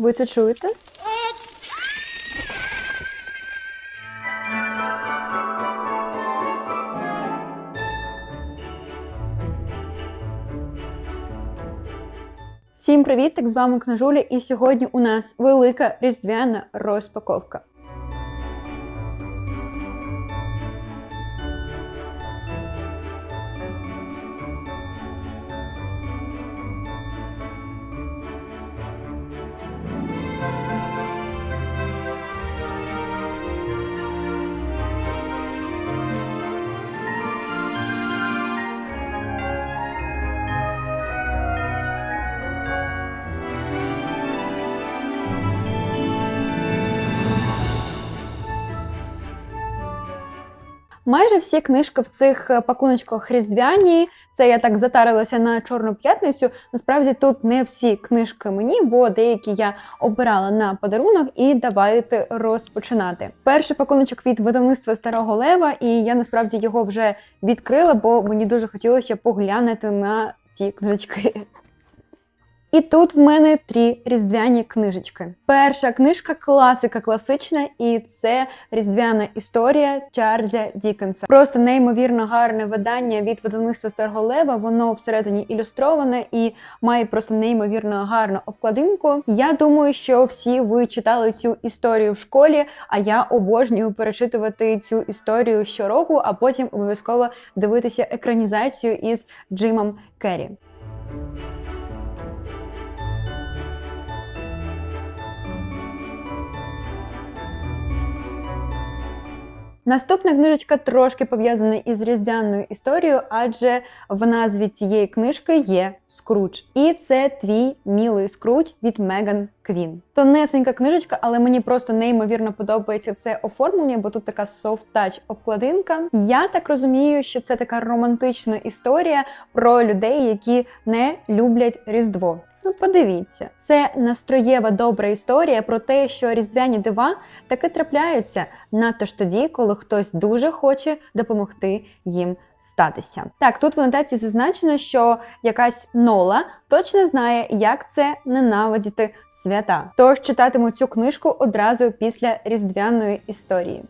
Ви це чуєте? Всім привіт! Так з вами Книжуля, і сьогодні у нас велика різдвяна розпаковка. Майже всі книжки в цих е, пакуночках різдвяні. Це я так затарилася на Чорну п'ятницю. Насправді тут не всі книжки мені, бо деякі я обирала на подарунок і давайте розпочинати. Перший пакуночок від видавництва Старого Лева, і я насправді його вже відкрила, бо мені дуже хотілося поглянути на ці книжечки. І тут в мене три різдвяні книжечки. Перша книжка класика класична, і це різдвяна історія Чарльза Дікенса. Просто неймовірно гарне видання від видавництва Старого Лева. Воно всередині ілюстроване і має просто неймовірно гарну обкладинку. Я думаю, що всі ви читали цю історію в школі, а я обожнюю перечитувати цю історію щороку, а потім обов'язково дивитися екранізацію із Джимом Керрі. Наступна книжечка трошки пов'язана із різдвяною історією, адже в назві цієї книжки є Скрудж. І це твій мілий Скрудж від Меган Квін. Тонесенька книжечка, але мені просто неймовірно подобається це оформлення, бо тут така софт-тач обкладинка. Я так розумію, що це така романтична історія про людей, які не люблять Різдво. Ну, подивіться, це настроєва добра історія про те, що різдвяні дива таки трапляються надто ж тоді, коли хтось дуже хоче допомогти їм статися. Так, тут в анотації зазначено, що якась Нола точно знає, як це ненавидіти свята. Тож читатиму цю книжку одразу після різдвяної історії.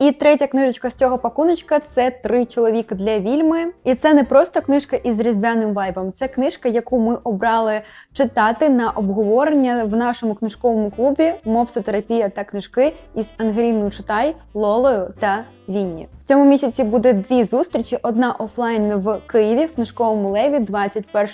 І третя книжечка з цього пакуночка це три чоловіка для вільми. І це не просто книжка із різдвяним вайбом. Це книжка, яку ми обрали читати на обговорення в нашому книжковому клубі Мопсотерапія та книжки із Ангеліною Читай, Лолою та Вінні. В цьому місяці буде дві зустрічі: одна офлайн в Києві в книжковому леві 21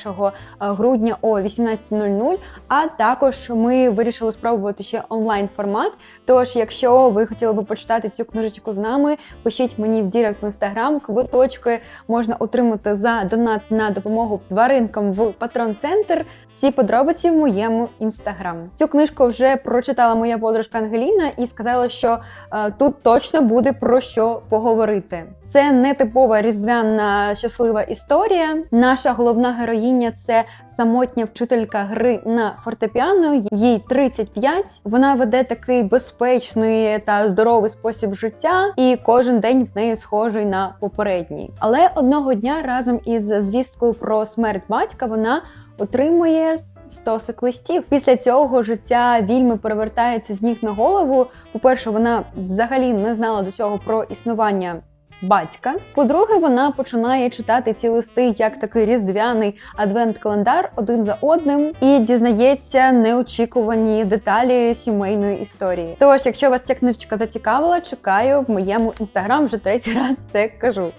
грудня о 18.00. А також ми вирішили спробувати ще онлайн формат. Тож, якщо ви хотіли би почитати цю книжечку з нами, пишіть мені в Дірект в інстаграм. Квиточки можна отримати за донат на допомогу тваринкам в патрон центр. Всі подробиці в моєму інстаграм. Цю книжку вже прочитала моя подружка Ангеліна і сказала, що е, тут точно буде про що поговорити. Це не типова різдвяна щаслива історія. Наша головна героїня це самотня вчителька гри на фортепіано. Їй 35. Вона веде такий безпечний та здоровий спосіб життя, і кожен день в неї схожий на попередній. Але одного дня разом із звісткою про смерть батька вона отримує. Стосик листів. Після цього життя вільми перевертається з ніг на голову. По-перше, вона взагалі не знала до цього про існування. Батька. По-друге, вона починає читати ці листи як такий різдвяний адвент-календар один за одним і дізнається неочікувані деталі сімейної історії. Тож, якщо вас ця книжечка зацікавила, чекаю в моєму інстаграм вже третій раз це кажу.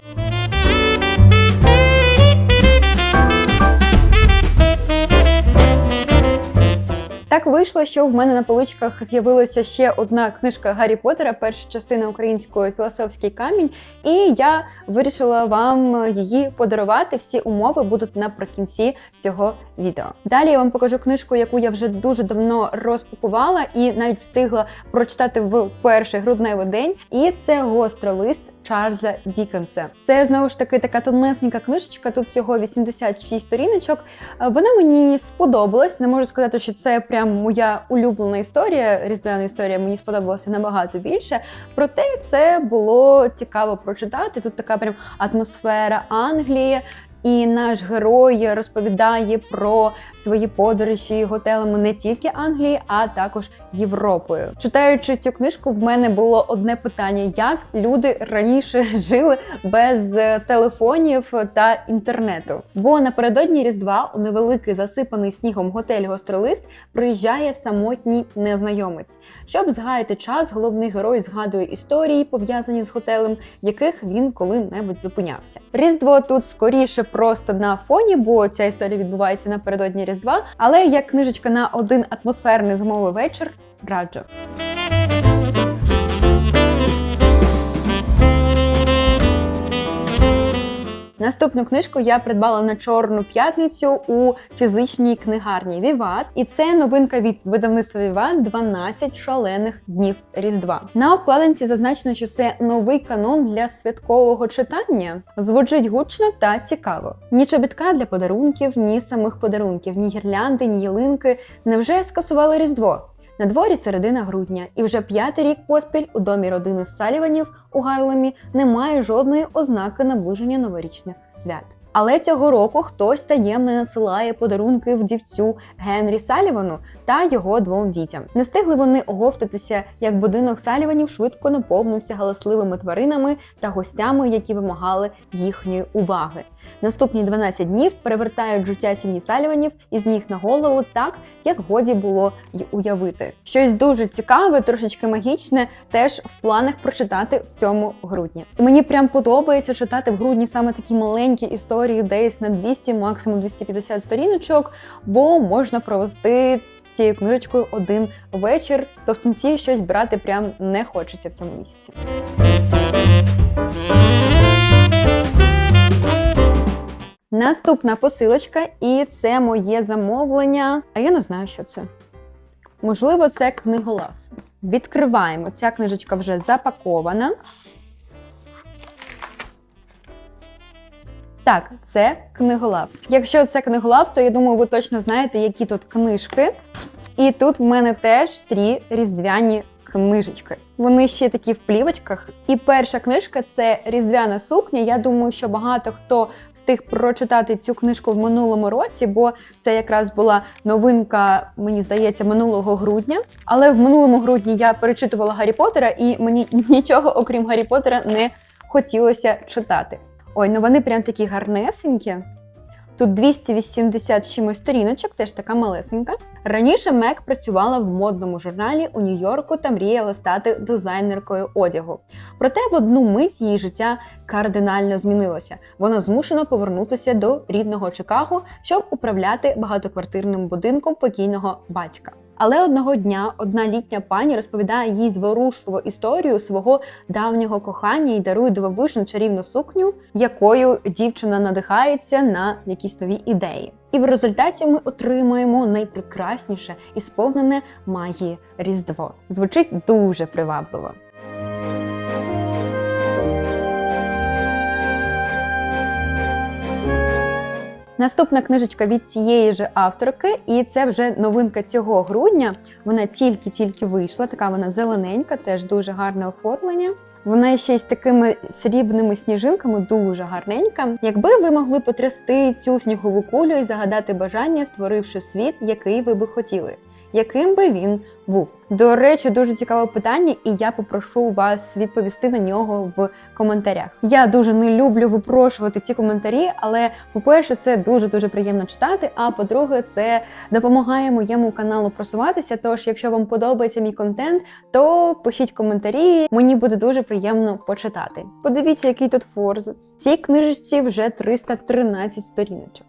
Вийшло, що в мене на поличках з'явилася ще одна книжка Гаррі Поттера, перша частина української філософський камінь, і я вирішила вам її подарувати. Всі умови будуть наприкінці цього відео. Далі я вам покажу книжку, яку я вже дуже давно розпакувала і навіть встигла прочитати в перший грудневий день. І це гостролист Чарльза Дікенса. Це знову ж таки така тонесенька книжечка. Тут всього 86 сторіночок. Е, Вона мені сподобалась. Не можу сказати, що це прям моя улюблена історія. Різдвяна історія мені сподобалася набагато більше. Проте це було цікаво прочитати. Тут така прям атмосфера Англії. І наш герой розповідає про свої подорожі готелями не тільки Англії, а також Європою. Читаючи цю книжку, в мене було одне питання: як люди раніше жили без е, телефонів та інтернету? Бо напередодні Різдва у невеликий засипаний снігом готель Гостролист приїжджає самотній незнайомець. Щоб згаяти час, головний герой згадує історії, пов'язані з готелем, в яких він коли-небудь зупинявся. Різдво тут скоріше просто на фоні, бо ця історія відбувається напередодні Різдва, але як книжечка на один атмосферний зимовий вечір раджу. Наступну книжку я придбала на чорну п'ятницю у фізичній книгарні Віват, і це новинка від видавництва Віват 12 шалених днів Різдва. На обкладинці зазначено, що це новий канон для святкового читання. Звучить гучно та цікаво. Ні чобітка для подарунків, ні самих подарунків, ні гірлянди, ні ялинки. Невже скасували Різдво? На дворі середина грудня, і вже п'ятий рік поспіль у домі родини Саліванів у Гарлемі немає жодної ознаки наближення новорічних свят. Але цього року хтось таємно надсилає подарунки вдівцю Генрі Салівану та його двом дітям. Не встигли вони оговтатися, як будинок Саліванів швидко наповнився галасливими тваринами та гостями, які вимагали їхньої уваги. Наступні 12 днів перевертають життя сім'ї Саліванів із ніг на голову так, як годі було й уявити. Щось дуже цікаве, трошечки магічне, теж в планах прочитати в цьому грудні. Мені прям подобається читати в грудні саме такі маленькі історії, десь на 200, максимум 250 сторіночок, бо можна провести з цією книжечкою один вечір. То в кінці щось брати прям не хочеться в цьому місяці. Наступна посилочка, і це моє замовлення. А я не знаю, що це. Можливо, це книголав. Відкриваємо. Ця книжечка вже запакована. Так, це книголав. Якщо це книголав, то я думаю, ви точно знаєте, які тут книжки. І тут в мене теж три різдвяні книжечки. Вони ще такі в плівочках. І перша книжка це Різдвяна сукня. Я думаю, що багато хто встиг прочитати цю книжку в минулому році, бо це якраз була новинка, мені здається, минулого грудня. Але в минулому грудні я перечитувала Гаррі Поттера, і мені нічого, окрім Гаррі Поттера, не хотілося читати. Ой, ну вони прям такі гарнесенькі. Тут 280 з чимось сторіночок, теж така малесенька. Раніше Мек працювала в модному журналі у Нью-Йорку та мріяла стати дизайнеркою одягу. Проте в одну мить її життя кардинально змінилося. Вона змушена повернутися до рідного Чикаго, щоб управляти багатоквартирним будинком покійного батька. Але одного дня одна літня пані розповідає їй зворушливу історію свого давнього кохання і дарує дивовижну чарівну сукню, якою дівчина надихається на якісь нові ідеї. І в результаті ми отримаємо найпрекрасніше і сповнене магії Різдво. Звучить дуже привабливо. Наступна книжечка від цієї ж авторки, і це вже новинка цього грудня. Вона тільки-тільки вийшла. Така вона зелененька, теж дуже гарне оформлення. Вона ще й з такими срібними сніжинками, дуже гарненька. Якби ви могли потрясти цю снігову кулю і загадати бажання, створивши світ, який ви би хотіли, яким би він був? До речі, дуже цікаве питання, і я попрошу вас відповісти на нього в коментарях. Я дуже не люблю випрошувати ці коментарі, але по-перше, це дуже дуже приємно читати. А по-друге, це допомагає моєму каналу просуватися. Тож, якщо вам подобається мій контент, то пишіть коментарі. Мені буде дуже приємно почитати. Подивіться, який тут форзац. Цій книжечці вже 313 сторіночок.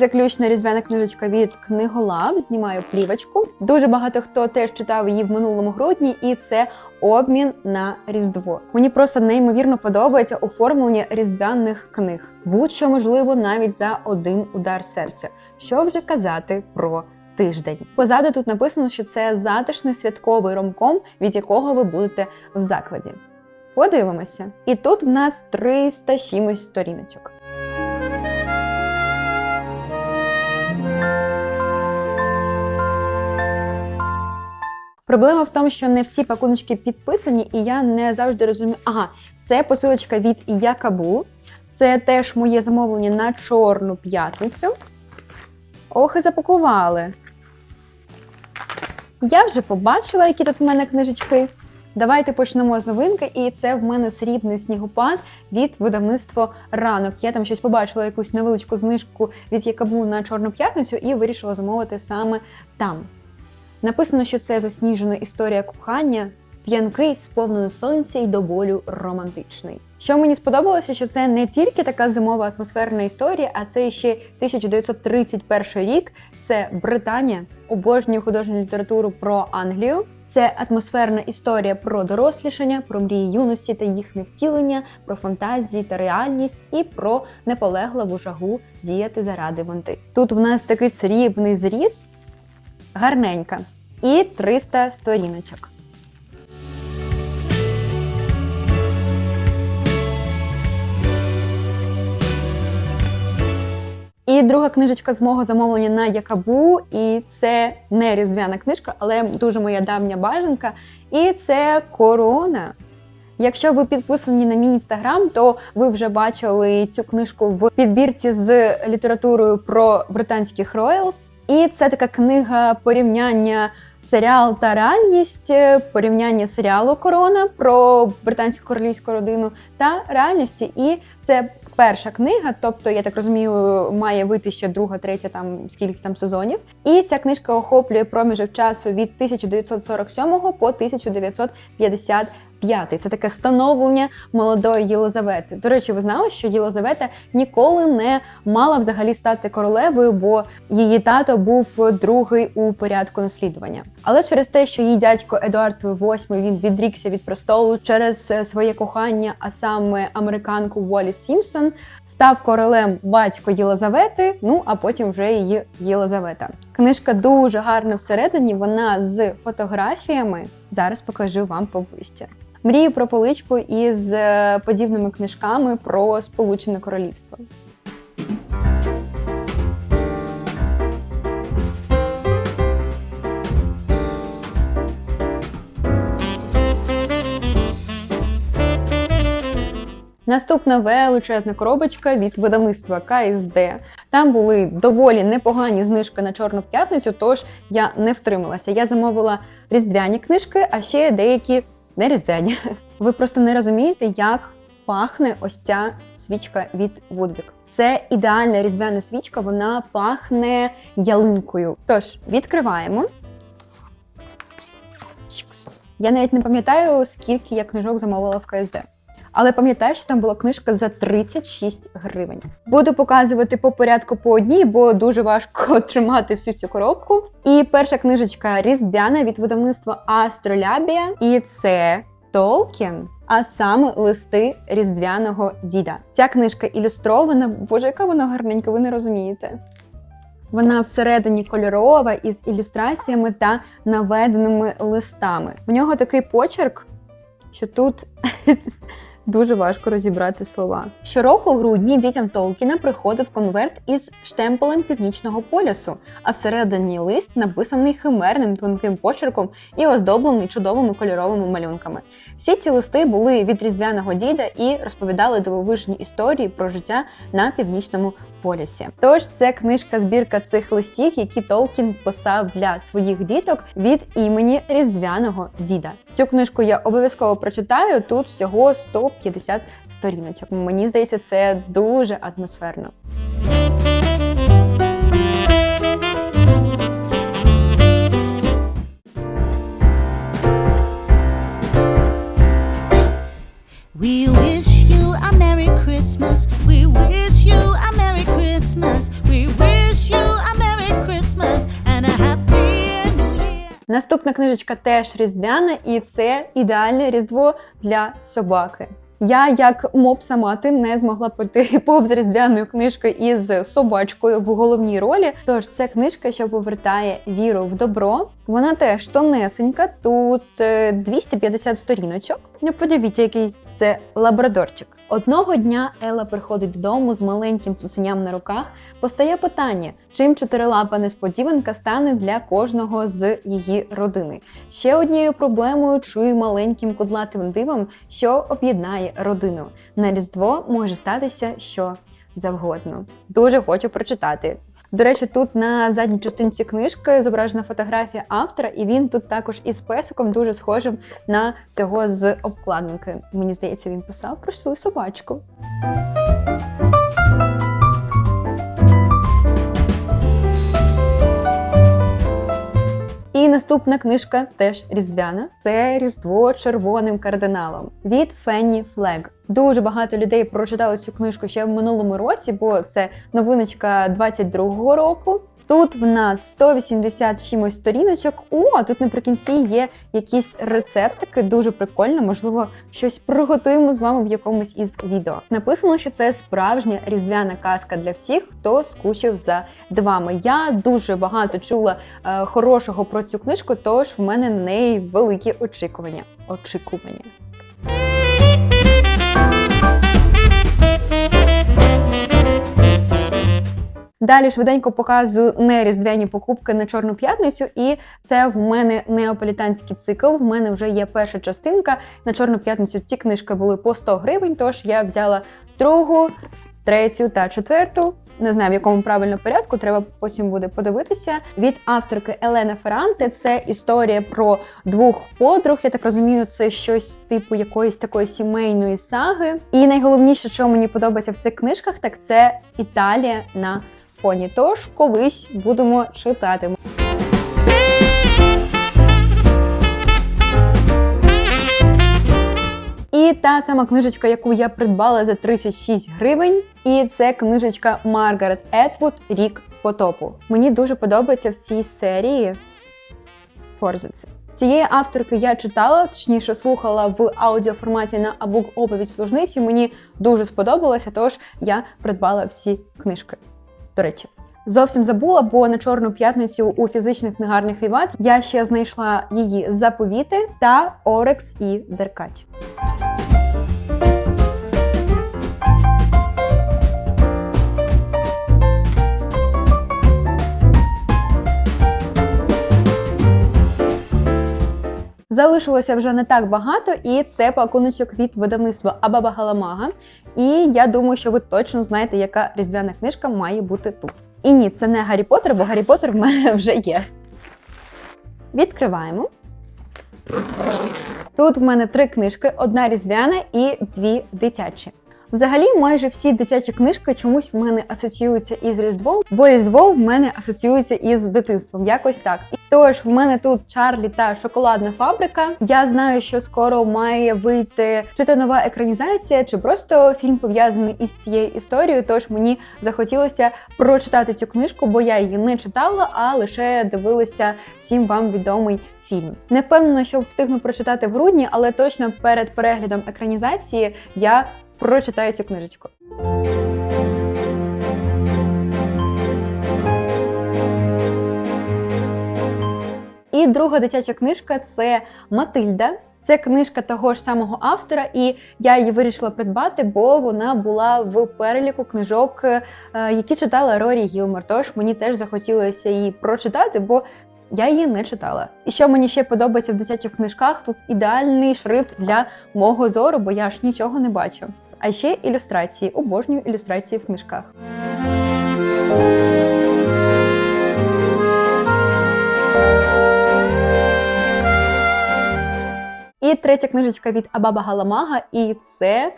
Заключна різдвяна книжечка від книголав. Знімаю плівочку. Дуже багато хто теж читав її в минулому грудні, і це обмін на різдво. Мені просто неймовірно подобається оформлення різдвяних книг. Будь-що можливо навіть за один удар серця. Що вже казати про. Тиждень позаду тут написано, що це затишний святковий ромком, від якого ви будете в закладі. Подивимося. І тут в нас 300 чимось сторіночок. Проблема в тому, що не всі пакуночки підписані, і я не завжди розумію. Ага, це посилочка від Якабу. Це теж моє замовлення на Чорну п'ятницю. Ох, і запакували. Я вже побачила, які тут в мене книжечки. Давайте почнемо з новинки, і це в мене срібний снігопад від видавництва ранок. Я там щось побачила, якусь невеличку знижку від Якабу на Чорну п'ятницю і вирішила замовити саме там. Написано, що це засніжена історія кохання, п'янкий, сповнений сонця і до болю романтичний. Що мені сподобалося, що це не тільки така зимова атмосферна історія, а це ще 1931 рік. Це Британія, обожнює художню літературу про Англію. Це атмосферна історія про дорослішання, про мрії юності та їхнє втілення, про фантазії та реальність і про неполегливу жагу діяти заради вонти. Тут в нас такий срібний зріз, гарненька, і 300 сторіночок. І друга книжечка з мого замовлення на Якабу, і це не різдвяна книжка, але дуже моя давня бажанка. І це корона. Якщо ви підписані на мій інстаграм, то ви вже бачили цю книжку в підбірці з літературою про британських роялс. І це така книга порівняння серіал та реальність, порівняння серіалу Корона про британську королівську родину та реальності. І це перша книга, тобто, я так розумію, має вийти ще друга, третя, там скільки там сезонів. І ця книжка охоплює проміжок часу від 1947 по 1955. Це таке становлення молодої Єлизавети. До речі, ви знали, що Єлизавета ніколи не мала взагалі стати королевою, бо її тато був другий у порядку наслідування. Але через те, що її дядько Едуард VIII, він відрікся від престолу через своє кохання, а саме американку Уолі Сімпсон, став королем батько Єлизавети. Ну а потім вже її Єлизавета. Книжка дуже гарна всередині. Вона з фотографіями. Зараз покажу вам поближче. Мрію про поличку із е, подібними книжками про Сполучене Королівство. Наступна величезна коробочка від видавництва КСД. Там були доволі непогані знижки на Чорну п'ятницю, тож я не втрималася. Я замовила різдвяні книжки, а ще деякі не різдвяні. Ви просто не розумієте, як пахне ось ця свічка від Woodwick. Це ідеальна різдвяна свічка, вона пахне ялинкою. Тож, відкриваємо. Я навіть не пам'ятаю, скільки я книжок замовила в КСД. Але пам'ятаю, що там була книжка за 36 гривень. Буду показувати по порядку по одній, бо дуже важко тримати всю цю коробку. І перша книжечка Різдвяна від видавництва Астролябія. І це Толкін. А саме листи різдвяного діда. Ця книжка ілюстрована. Боже, яка вона гарненька, ви не розумієте. Вона всередині кольорова із ілюстраціями та наведеними листами. В нього такий почерк, що тут дуже важко розібрати слова. Щороку у грудні дітям Толкіна приходив конверт із штемпелем північного полюсу, а всередині лист написаний химерним тонким почерком і оздоблений чудовими кольоровими малюнками. Всі ці листи були від різдвяного діда і розповідали дивовижні історії про життя на північному полюсі. Тож це книжка збірка цих листів, які Толкін писав для своїх діток від імені різдвяного діда. Цю книжку я обов'язково прочитаю. Тут всього 150 сторіночок. Мені здається, це дуже атмосферно. We wish you a Merry Christmas. We wish you a Наступна книжечка теж різдвяна, і це ідеальне різдво для собаки. Я, як мопса мати, не змогла пройти повз різдвяною книжкою із собачкою в головній ролі. Тож це книжка, що повертає віру в добро. Вона теж тонесенька, тут е, 250 сторіночок. Не подивіться, який це лабрадорчик. Одного дня Ела приходить додому з маленьким цуценям на руках. Постає питання, чим чотирилапа несподіванка стане для кожного з її родини. Ще однією проблемою чую маленьким кудлатим дивом, що об'єднає родину. На різдво може статися що завгодно. Дуже хочу прочитати. До речі, тут на задній частинці книжки зображена фотографія автора, і він тут також із песиком дуже схожим на цього з обкладинки. Мені здається, він писав про свою собачку. Наступна книжка теж різдвяна. Це Різдво червоним кардиналом від Фенні Флег. Дуже багато людей прочитали цю книжку ще в минулому році, бо це новиночка 22-го року. Тут в нас 180 чимось сторіночок. О, тут наприкінці є якісь рецептики, дуже прикольно. Можливо, щось приготуємо з вами в якомусь із відео. Написано, що це справжня різдвяна казка для всіх, хто скучив за дивами. Я дуже багато чула е, хорошого про цю книжку, тож в мене на неї великі очікування. Очікування. Далі швиденько показую не різдвяні покупки на Чорну п'ятницю, і це в мене неаполітанський цикл. В мене вже є перша частинка. На Чорну п'ятницю ці книжки були по 100 гривень, тож я взяла другу, третю та четверту. Не знаю, в якому правильно порядку, треба потім буде подивитися. Від авторки Елена Ферранте це історія про двох подруг. Я так розумію, це щось типу якоїсь такої сімейної саги. І найголовніше, що мені подобається в цих книжках, так це Італія на фоні. Тож колись будемо читати. І та сама книжечка, яку я придбала за 36 гривень, і це книжечка Маргарет Етвуд Рік потопу. Мені дуже подобається в цій серії Форзиці. Цієї авторки я читала, точніше слухала в аудіоформаті на Абук оповідь служниці. Мені дуже сподобалося, тож я придбала всі книжки. До речі, зовсім забула, бо на чорну п'ятницю у фізичних книгарнях Віват я ще знайшла її заповіти та Орекс і Деркач. Залишилося вже не так багато, і це пакуночок від видавництва Абаба Галамага. І я думаю, що ви точно знаєте, яка різдвяна книжка має бути тут. І ні, це не Гаррі Поттер, бо Гаррі Поттер в мене вже є. Відкриваємо. Тут в мене три книжки: одна різдвяна і дві дитячі. Взагалі, майже всі дитячі книжки чомусь в мене асоціюються із Різдвом, бо Різдво в мене асоціюється із дитинством. Якось так. І тож в мене тут Чарлі та шоколадна фабрика. Я знаю, що скоро має вийти чи то нова екранізація, чи просто фільм пов'язаний із цією історією. Тож мені захотілося прочитати цю книжку, бо я її не читала, а лише дивилася всім вам відомий фільм. Не впевнена, що встигну прочитати в грудні, але точно перед переглядом екранізації я прочитаю цю книжечку. І друга дитяча книжка це Матильда. Це книжка того ж самого автора, і я її вирішила придбати, бо вона була в переліку книжок, е, які читала Рорі Гілмор. Тож мені теж захотілося її прочитати, бо я її не читала. І що мені ще подобається в дитячих книжках, тут ідеальний шрифт для мого зору, бо я ж нічого не бачу. А ще ілюстрації, обожнюю ілюстрації в книжках. І третя книжечка від Абаба Галамага, і це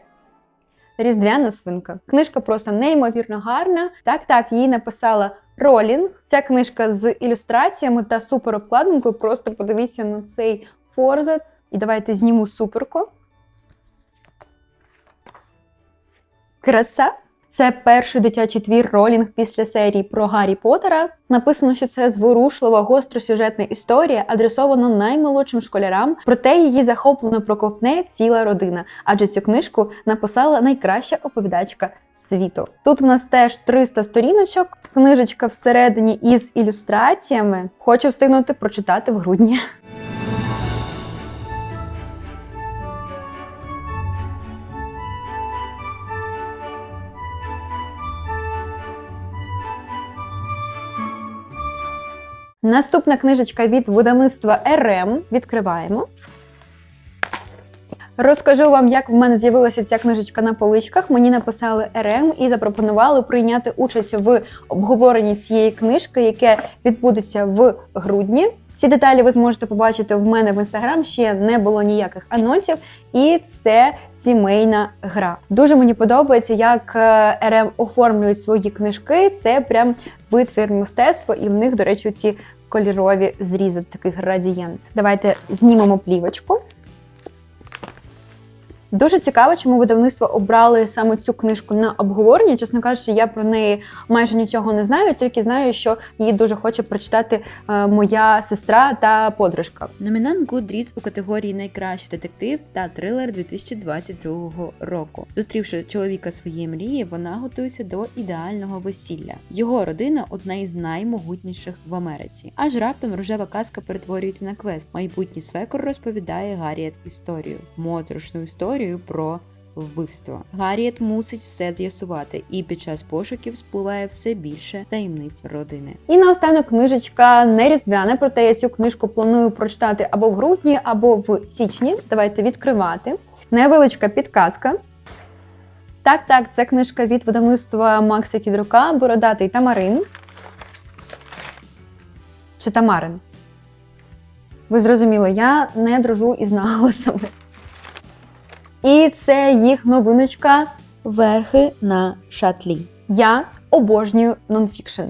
Різдвяна свинка. Книжка просто неймовірно гарна. Так, так, її написала Ролінг. Ця книжка з ілюстраціями та суперобкладинкою. Просто подивіться на цей форзац. І давайте зніму суперку. Краса. Це перший дитячий твір Ролінг після серії про Гаррі Поттера. Написано, що це зворушлива гостросюжетна історія, адресована наймолодшим школярам, проте її захоплено проковтне ціла родина, адже цю книжку написала найкраща оповідачка світу. Тут в нас теж 300 сторіночок, книжечка всередині із ілюстраціями. Хочу встигнути прочитати в грудні. Наступна книжечка від видавництва РМ. Відкриваємо. Розкажу вам, як в мене з'явилася ця книжечка на поличках. Мені написали РМ і запропонували прийняти участь в обговоренні цієї книжки, яке відбудеться в грудні. Всі деталі ви зможете побачити в мене в інстаграм. Ще не було ніяких анонсів, і це сімейна гра. Дуже мені подобається, як е, РМ оформлюють свої книжки. Це прям витвір мистецтва, і в них, до речі, ці кольорові зрізи, такий градієнт. Давайте знімемо плівочку. Дуже цікаво, чому видавництво обрали саме цю книжку на обговорення. Чесно кажучи, я про неї майже нічого не знаю, тільки знаю, що її дуже хоче прочитати е, моя сестра та подружка. Номінант Goodreads у категорії Найкращий детектив та трилер 2022 року. Зустрівши чоловіка своєї мрії, вона готується до ідеального весілля. Його родина одна із наймогутніших в Америці. Аж раптом рожева казка перетворюється на квест. Майбутній свекор розповідає Гарріет історію, моторошну історію про. Вбивство Гарріет мусить все з'ясувати, і під час пошуків спливає все більше таємниць родини. І наостанок книжечка не різдвяна, проте я цю книжку планую прочитати або в грудні, або в січні. Давайте відкривати. Невеличка підказка. Так, так, це книжка від видавництва Макса Кідрука Бородатий Тамарин. Чи Тамарин? Ви зрозуміли, я не дружу із наголосами. І це їх новиночка Верхи на шатлі. Я обожнюю нонфікшн.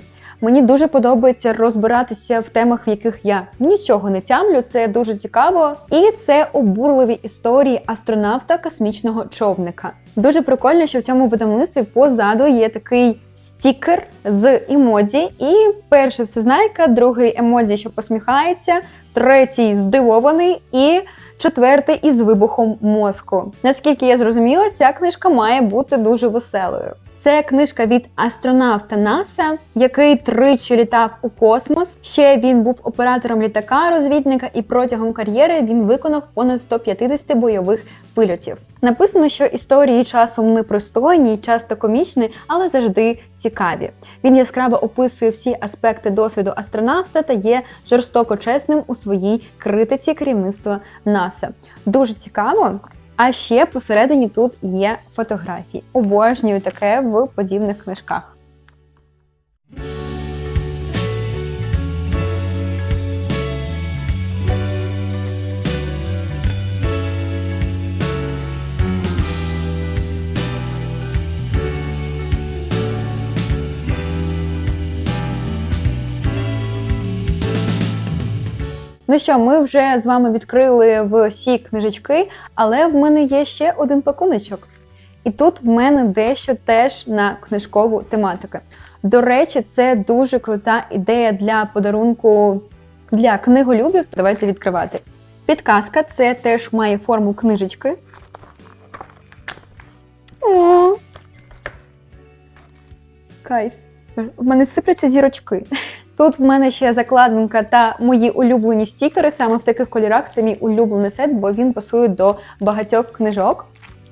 Мені дуже подобається розбиратися в темах, в яких я нічого не тямлю. Це дуже цікаво. І це обурливі історії астронавта космічного човника. Дуже прикольно, що в цьому видавництві позаду є такий стікер з емодзі. І перший всезнайка, другий емодзі, що посміхається, третій здивований і четвертий із вибухом мозку. Наскільки я зрозуміла, ця книжка має бути дуже веселою. Це книжка від астронавта НАСА, який тричі літав у космос. Ще він був оператором літака-розвідника, і протягом кар'єри він виконав понад 150 бойових вильотів. Написано, що історії часом непристойні, часто комічні, але завжди цікаві. Він яскраво описує всі аспекти досвіду астронавта та є жорстоко чесним у своїй критиці керівництва НАСА. Дуже цікаво. А ще посередині тут є фотографії. Обожнюю таке в подібних книжках. Ну що, ми вже з вами відкрили всі книжечки, але в мене є ще один пакуночок. І тут в мене дещо теж на книжкову тематику. До речі, це дуже крута ідея для подарунку для книголюбів. Давайте відкривати. Підказка це теж має форму книжечки. О! Кайф. В мене сипляться зірочки. Тут в мене ще закладинка та мої улюблені стікери. Саме в таких кольорах це мій улюблений сет, бо він пасує до багатьох книжок.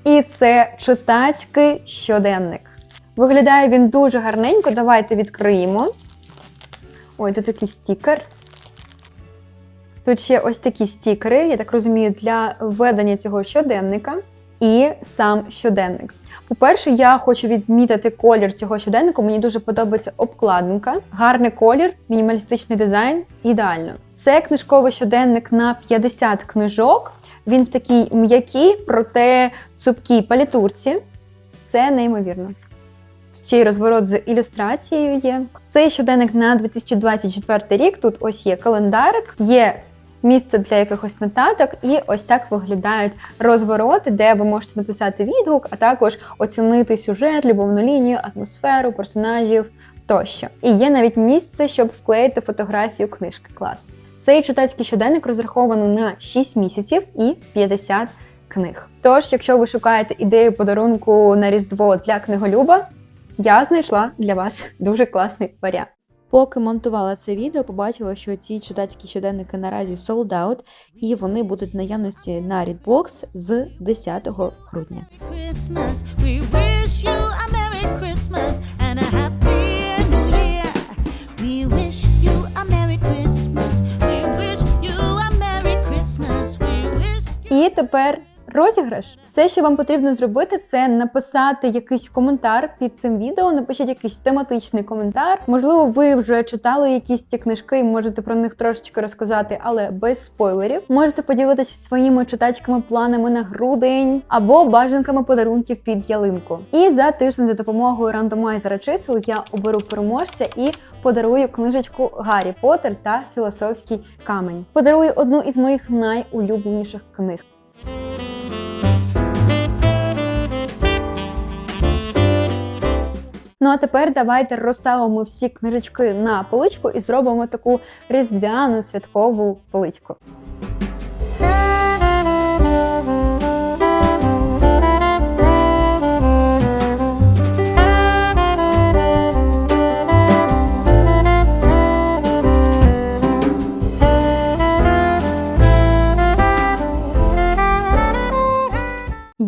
І це читацький щоденник. Виглядає він дуже гарненько. Давайте відкриємо. Ой, тут такий стікер. Тут ще ось такі стікери, я так розумію, для ведення цього щоденника. І сам щоденник. По-перше, я хочу відмітити колір цього щоденнику. Мені дуже подобається обкладинка. Гарний колір, мінімалістичний дизайн. Ідеально. Це книжковий щоденник на 50 книжок. Він в такій м'якій, проте цупкій палітурці. Це неймовірно. Ще й розворот з ілюстрацією є. Цей щоденник на 2024 рік. Тут ось є календарик, є місце для якихось нотаток, і ось так виглядають розвороти, де ви можете написати відгук, а також оцінити сюжет, любовну лінію, атмосферу, персонажів тощо. І є навіть місце, щоб вклеїти фотографію книжки. Клас. Цей читацький щоденник розрахований на 6 місяців і 50 книг. Тож, якщо ви шукаєте ідею подарунку на Різдво для книголюба, я знайшла для вас дуже класний варіант. Поки монтувала це відео, побачила, що ці читацькі щоденники наразі sold out, і вони будуть в наявності на Readbox з 10 грудня. І тепер розіграш. Все, що вам потрібно зробити, це написати якийсь коментар під цим відео. Напишіть якийсь тематичний коментар. Можливо, ви вже читали якісь ці книжки і можете про них трошечки розказати, але без спойлерів. Можете поділитися своїми читацькими планами на грудень або бажанками подарунків під ялинку. І за тиждень за допомогою рандомайзера чисел я оберу переможця і подарую книжечку Гаррі Поттер та Філософський камень. Подарую одну із моїх найулюбленіших книг. Ну а тепер давайте розставимо всі книжечки на поличку і зробимо таку різдвяну святкову поличку.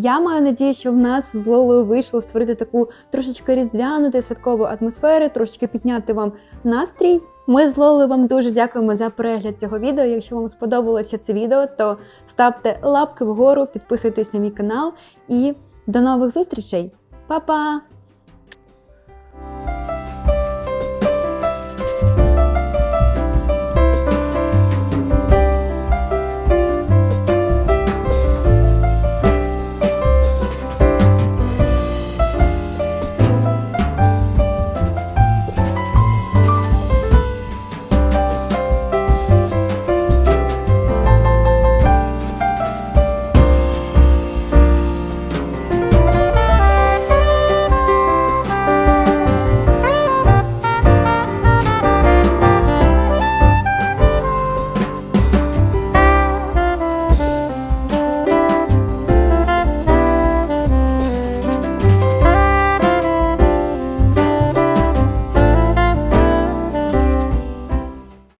Я маю надію, що в нас з Лолою вийшло створити таку трошечки різдвяну та святкову атмосферу, трошечки підняти вам настрій. Ми з Лолою вам дуже дякуємо за перегляд цього відео. Якщо вам сподобалося це відео, то ставте лапки вгору, підписуйтесь на мій канал і до нових зустрічей. Па-па!